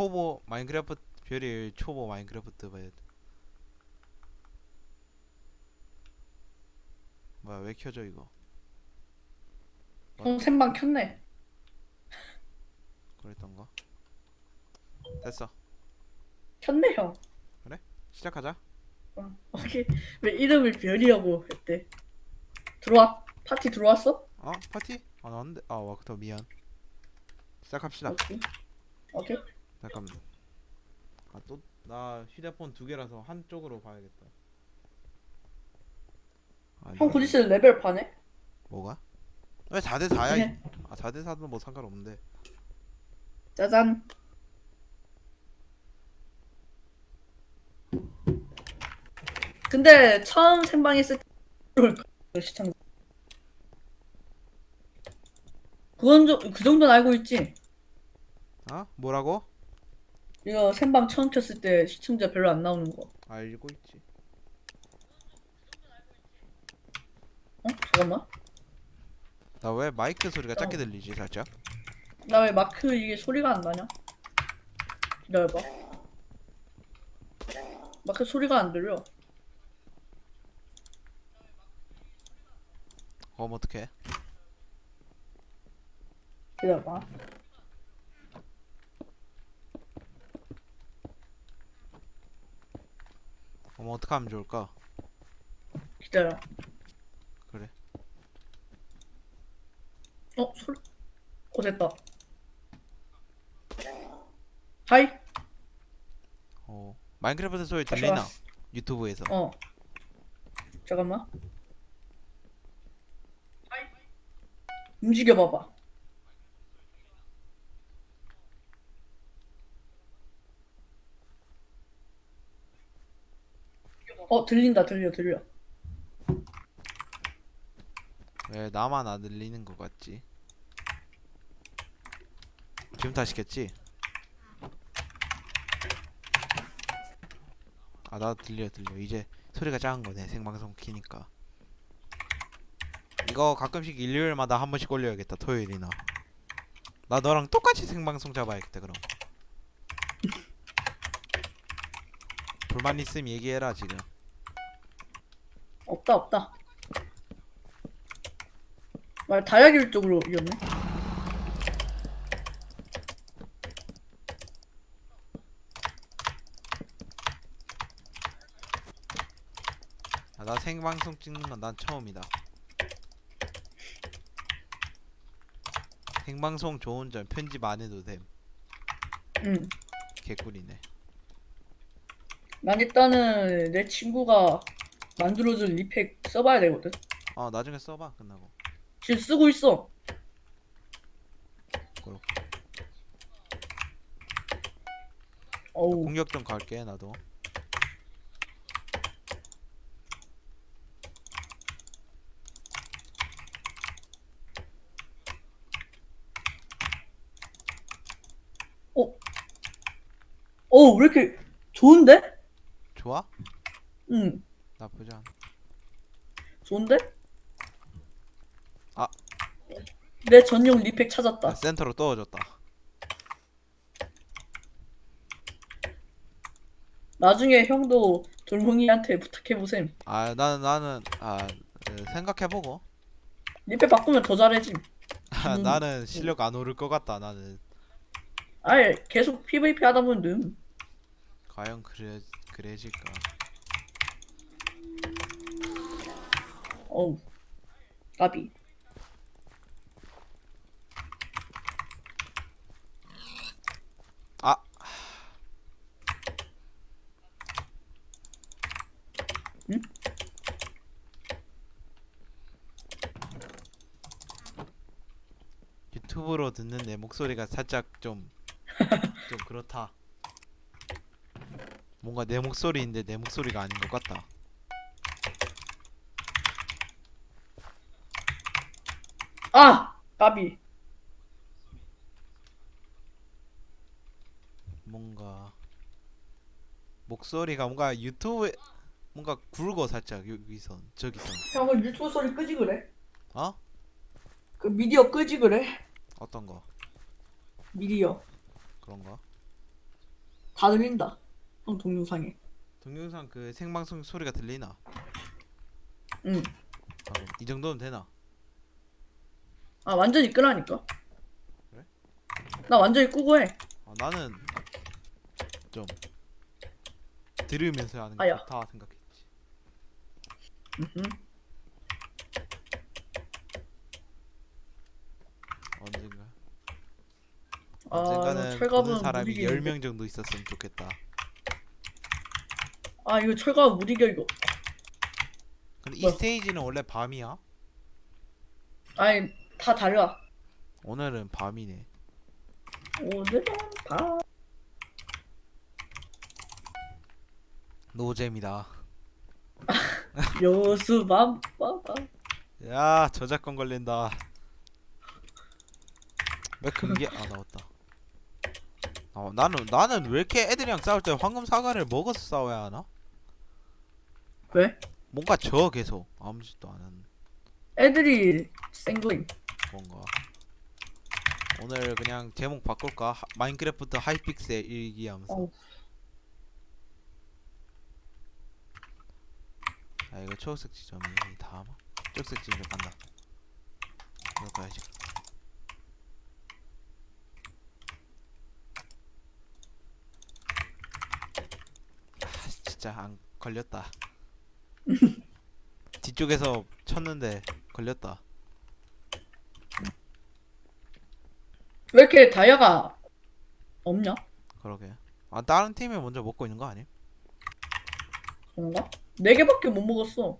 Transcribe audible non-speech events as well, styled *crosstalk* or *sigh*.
초보 마인크래프트 별이 초보 마인크래프트 봐야 돼. 뭐야 왜 켜져 이거? 형 생방 켰네. *laughs* 그랬던가? 됐어. 켰네 형. 시작하자. 어, 오케이. 왜 이름을 별이라고 했대? 들어와. 파티 들어왔어? 어 파티? 안 왔는데? 아 와크터 미안. 시작합시다. 오케이. 오케이. 잠깐만. 아 또 나 휴대폰 두 개라서 한쪽으로 봐야겠다. 아, 형곧 있으면 레벨 파네? 뭐가? 왜 4대 4야? 네. 아 4대 4도 뭐 상관없는데. 짜잔. 근데 처음 생방했을 때 시청 그건 좀, 그 정도는 알고 있지. 어? 뭐라고? 이거 생방 처음 켰을 때 시청자 별로 안 나오는 거. 알고 있지. 어? 잠깐만. 나 왜 마이크 소리가 작게 어. 들리지 살짝? 나 왜 마크 이게 소리가 안 나냐? 기다려봐. 마크 소리가 안 들려. 그럼 어떡해? 기다려봐. 그럼 어떡하면 좋을까? 기다려. 그래. 어, 소리. 어, 됐다. 하이. 어 마인크래프트 소리 다시 들리나? 왔어. 유튜브에서. 어. 잠깐만. 움직여 봐봐. 어, 들린다, 들려, 들려. 왜 나만 안 들리는 것 같지? 지금 다시 겠지? 아 나 들려 들려 이제 소리가 작은 거네 생방송 키니까 이거 가끔씩 일요일마다 한 번씩 올려야겠다 토요일이나 나 너랑 똑같이 생방송 잡아야겠다 그럼 불만 있으면 얘기해라 지금 없다, 없다. 말 다이아길 쪽으로 이었네. 아, 나 생방송 찍는 건 난 처음이다. 생방송 좋은 점 편집 안 해도 됨. 응. 개꿀이네. 난 일단은 내 친구가 만들어준 리팩 써봐야 되거든. 어 나중에 써봐 끝나고. 지금 쓰고 있어. 그렇고. 어우, 공격 좀 갈게 나도. 어, 왜 이렇게 좋은데? 좋아? 응, 나쁘지 않아. 좋은데? 아. 내 전용 리팩 찾았다. 아, 센터로 떨어졌다. 나중에 형도 돌멩이한테 부탁해보셈. 아, 나는 나는 아 그, 생각해보고. 리팩 바꾸면 더 잘해짐. 아, *laughs* 나는 실력 안 오를 것 같다. 나는 아 계속 PVP 하다 보면 늠. 과연 그래 그래질까? 어우, 까비. 아 응? 유튜브로 듣는 내 목소리가 살짝 좀 *laughs* 좀 그렇다. 뭔가 내 목소리인데 내 목소리가 아닌 것 같다. 아! 까비. 뭔가 목소리가 뭔가 유튜브에 뭔가 굵어 살짝 여기선 저기선. 형은 유튜브 소리 끄지 그래? 어? 그 미디어 끄지 그래? 어떤 거? 미디어. 그런 거? 다 들린다. 형 동영상에. 동영상 그 생방송 소리가 들리나? 응. 방금 이 정도면 되나? 아 완전히 끄라니까. 그래? 나 완전히 끄고 해. 아, 나는 좀 들으면서 하는 게 아야. 좋다 생각했지. 음흠. 언젠가 아, 언젠가는 철갑은 보는 사람이 못 이기는데. 10명 정도 있었으면 좋겠다. 아 이거 철갑 못 이겨 이거. 근데 이 뭐야? 스테이지는 원래 밤이야? 아니 다 달라. 오늘은 밤이네. 오늘은 다. 노잼이다. *laughs* 여수밤 빠바. 야 저작권 걸린다. 왜 금기 아 나왔다. 어 나는 나는 왜 이렇게 애들이랑 싸울 때 황금 사과를 먹어서 싸워야 하나? 왜? 뭔가 져 계속 아무 짓도 안 하는 애들이 센 거임. 뭔가. 오늘 그냥 제목 바꿀까? 하- 마인크래프트 하이픽셀 일기 하면서. 어우. 아 이거 초록색 지점이 다음 초록색 지점 간다. 이거 가야지. 아 진짜 안 걸렸다. *laughs* 뒤쪽에서 쳤는데 걸렸다. 왜 이렇게 다이아가 없냐? 그러게. 아 다른 팀이 먼저 먹고 있는 거 아니야? 그런가? 네 개밖에 못 먹었어.